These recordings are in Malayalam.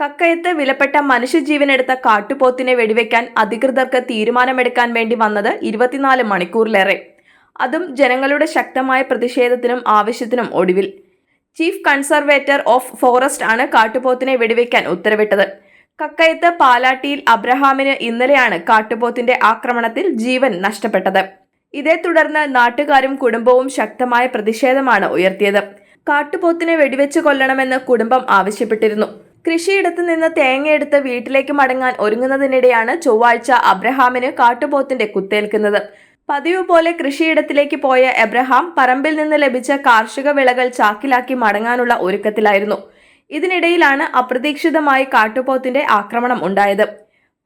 കക്കയത്ത് വിലപ്പെട്ട മനുഷ്യജീവനെടുത്ത കാട്ടുപോത്തിനെ വെടിവെക്കാൻ അധികൃതർക്ക് തീരുമാനമെടുക്കാൻ വേണ്ടി വന്നത് ഇരുപത്തിനാല് മണിക്കൂറിലേറെ. അതും ജനങ്ങളുടെ ശക്തമായ പ്രതിഷേധത്തിനും ആവശ്യത്തിനും ഒടുവിൽ. ചീഫ് കൺസർവേറ്റർ ഓഫ് ഫോറസ്റ്റ് ആണ് കാട്ടുപോത്തിനെ വെടിവെക്കാൻ ഉത്തരവിട്ടത്. കക്കയത്ത് പാലാട്ടിയിൽ അബ്രഹാമിന് ഇന്നലെയാണ് കാട്ടുപോത്തിന്റെ ആക്രമണത്തിൽ ജീവൻ നഷ്ടപ്പെട്ടത്. ഇതേ തുടർന്ന് നാട്ടുകാരും കുടുംബവും ശക്തമായ പ്രതിഷേധമാണ് ഉയർത്തിയത്. കാട്ടുപോത്തിനെ വെടിവെച്ച് കൊല്ലണമെന്ന് കുടുംബം ആവശ്യപ്പെട്ടിരുന്നു. കൃഷിയിടത്ത് നിന്ന് തേങ്ങയെടുത്ത് വീട്ടിലേക്ക് മടങ്ങാൻ ഒരുങ്ങുന്നതിനിടെയാണ് ചൊവ്വാഴ്ച അബ്രഹാമിന് കാട്ടുപോത്തിന്റെ കുത്തേൽക്കുന്നത്. പതിവ് പോലെ കൃഷിയിടത്തിലേക്ക് പോയ എബ്രഹാം പറമ്പിൽ നിന്ന് ലഭിച്ച കാർഷിക വിളകൾ ചാക്കിലാക്കി മടങ്ങാനുള്ള ഒരുക്കത്തിലായിരുന്നു. ഇതിനിടയിലാണ് അപ്രതീക്ഷിതമായി കാട്ടുപോത്തിന്റെ ആക്രമണം ഉണ്ടായത്.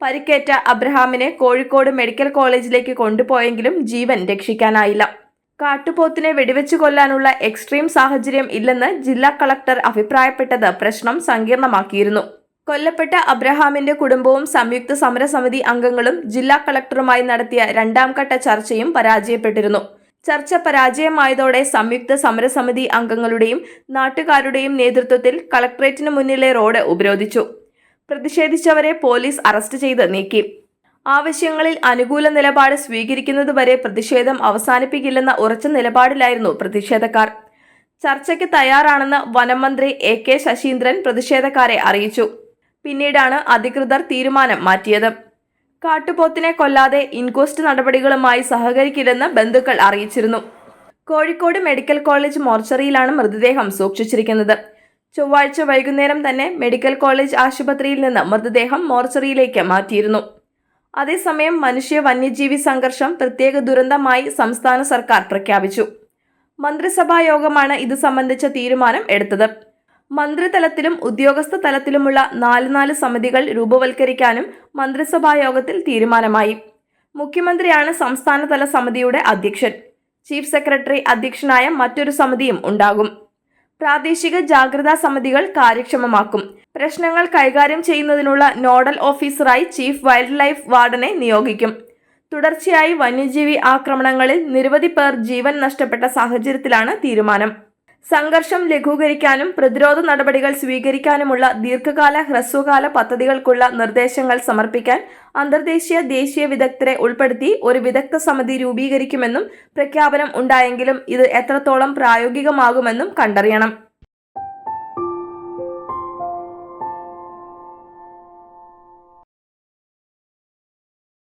പരിക്കേറ്റ അബ്രഹാമിനെ കോഴിക്കോട് മെഡിക്കൽ കോളേജിലേക്ക് കൊണ്ടുപോയെങ്കിലും ജീവൻ രക്ഷിക്കാനായില്ല. കാട്ടുപോത്തിനെ വെടിവെച്ചു കൊല്ലാനുള്ള എക്സ്ട്രീം സാഹചര്യം ഇല്ലെന്ന് ജില്ലാ കളക്ടർ അഭിപ്രായപ്പെട്ടത് പ്രശ്നം സങ്കീർണമാക്കിയിരുന്നു. കൊല്ലപ്പെട്ട അബ്രഹാമിന്റെ കുടുംബവും സംയുക്ത സമരസമിതി അംഗങ്ങളും ജില്ലാ കളക്ടറുമായി നടത്തിയ രണ്ടാം ഘട്ട ചർച്ചയും പരാജയപ്പെട്ടിരുന്നു. ചർച്ച പരാജയമായതോടെ സംയുക്ത സമരസമിതി അംഗങ്ങളുടെയും നാട്ടുകാരുടെയും നേതൃത്വത്തിൽ കളക്ട്രേറ്റിന് മുന്നിലെ റോഡ് ഉപരോധിച്ചു. പ്രതിഷേധിച്ചവരെ പോലീസ് അറസ്റ്റ് ചെയ്ത് നീക്കി. ആവശ്യങ്ങളിൽ അനുകൂല നിലപാട് സ്വീകരിക്കുന്നതുവരെ പ്രതിഷേധം അവസാനിപ്പിക്കില്ലെന്ന ഉറച്ച നിലപാടിലായിരുന്നു പ്രതിഷേധക്കാർ. ചർച്ചയ്ക്ക് തയ്യാറാണെന്ന് വനംമന്ത്രി എ കെ ശശീന്ദ്രൻ പ്രതിഷേധക്കാരെ അറിയിച്ചു. പിന്നീടാണ് അധികൃതർ തീരുമാനം മാറ്റിയത്. കാട്ടുപോത്തിനെ കൊല്ലാതെ ഇൻക്വസ്റ്റ് നടപടികളുമായി സഹകരിക്കില്ലെന്ന് ബന്ധുക്കൾ അറിയിച്ചിരുന്നു. കോഴിക്കോട് മെഡിക്കൽ കോളേജ് മോർച്ചറിയിലാണ് മൃതദേഹം സൂക്ഷിച്ചിരിക്കുന്നത്. ചൊവ്വാഴ്ച വൈകുന്നേരം തന്നെ മെഡിക്കൽ കോളേജ് ആശുപത്രിയിൽ നിന്ന് മൃതദേഹം മോർച്ചറിയിലേക്ക് മാറ്റിയിരുന്നു. അതേസമയം മനുഷ്യ വന്യജീവി സംഘർഷം പ്രത്യേക ദുരന്തമായി സംസ്ഥാന സർക്കാർ പ്രഖ്യാപിച്ചു. മന്ത്രിസഭാ യോഗമാണ് ഇത് സംബന്ധിച്ച തീരുമാനം എടുത്തത്. മന്ത്രിതലത്തിലും ഉദ്യോഗസ്ഥ തലത്തിലുമുള്ള നാല് നാല് സമിതികൾ രൂപവൽക്കരിക്കാനും മന്ത്രിസഭാ യോഗത്തിൽ തീരുമാനമായി. മുഖ്യമന്ത്രിയാണ് സംസ്ഥാനതല സമിതിയുടെ അധ്യക്ഷൻ. ചീഫ് സെക്രട്ടറി അധ്യക്ഷനായ മറ്റൊരു സമിതിയും ഉണ്ടാകും. പ്രാദേശിക ജാഗ്രതാ സമിതികൾ കാര്യക്ഷമമാക്കും. പ്രശ്നങ്ങൾ കൈകാര്യം ചെയ്യുന്നതിനുള്ള നോഡൽ ഓഫീസറായി ചീഫ് വൈൽഡ് ലൈഫ് വാർഡനെ നിയോഗിക്കും. തുടർച്ചയായി വന്യജീവി ആക്രമണങ്ങളിൽ നിരവധി പേർ ജീവൻ നഷ്ടപ്പെട്ട സാഹചര്യത്തിലാണ് തീരുമാനം. സംഘർഷം ലഘൂകരിക്കാനും പ്രതിരോധ നടപടികൾ സ്വീകരിക്കാനുമുള്ള ദീർഘകാല ഹ്രസ്വകാല പദ്ധതികൾക്കുള്ള നിർദ്ദേശങ്ങൾ സമർപ്പിക്കാൻ അന്തർദേശീയ ദേശീയ വിദഗ്ധരെ ഉൾപ്പെടുത്തി ഒരു വിദഗ്ധ സമിതി രൂപീകരിക്കുമെന്നും പ്രഖ്യാപനം ഉണ്ടായെങ്കിലും ഇത് എത്രത്തോളം പ്രായോഗികമാകുമെന്നും കണ്ടറിയണം.